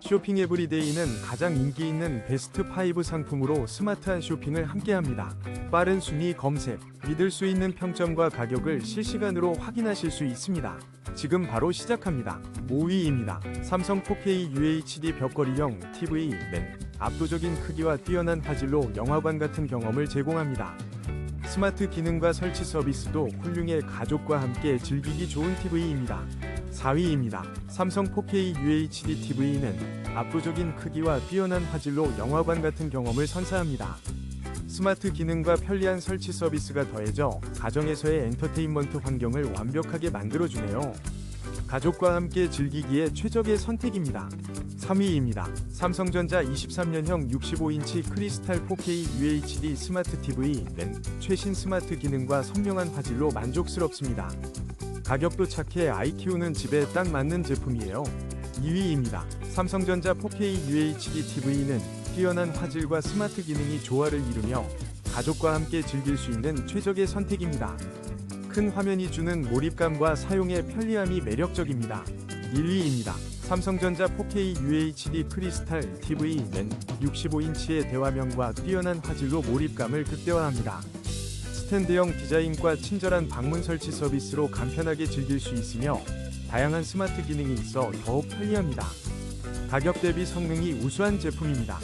쇼핑 에브리데이는 가장 인기 있는 베스트 5 상품으로 스마트한 쇼핑을 함께합니다. 빠른 순위 검색, 믿을 수 있는 평점과 가격을 실시간으로 확인하실 수 있습니다. 지금 바로 시작합니다. 5위입니다. 삼성 4K UHD 벽걸이형 TV 맨 압도적인 크기와 뛰어난 화질로 영화관 같은 경험을 제공합니다. 스마트 기능과 설치 서비스도 훌륭해 가족과 함께 즐기기 좋은 TV입니다. 4위입니다. 삼성 4K UHD TV는 압도적인 크기와 뛰어난 화질로 영화관 같은 경험을 선사합니다. 스마트 기능과 편리한 설치 서비스가 더해져 가정에서의 엔터테인먼트 환경을 완벽하게 만들어주네요. 가족과 함께 즐기기에 최적의 선택입니다. 3위입니다. 삼성전자 23년형 65인치 크리스탈 4K UHD 스마트 TV는 최신 스마트 기능과 선명한 화질로 만족스럽습니다. 가격도 착해 아이 키우는 집에 딱 맞는 제품이에요. 2위입니다. 삼성전자 4K UHD TV는 뛰어난 화질과 스마트 기능이 조화를 이루며 가족과 함께 즐길 수 있는 최적의 선택입니다. 큰 화면이 주는 몰입감과 사용의 편리함이 매력적입니다. 1위입니다. 삼성전자 4K UHD 크리스탈 TV는 65인치의 대화면과 뛰어난 화질로 몰입감을 극대화합니다. 스탠드형 디자인과 친절한 방문 설치 서비스로 간편하게 즐길 수 있으며 다양한 스마트 기능이 있어 더욱 편리합니다. 가격 대비 성능이 우수한 제품입니다.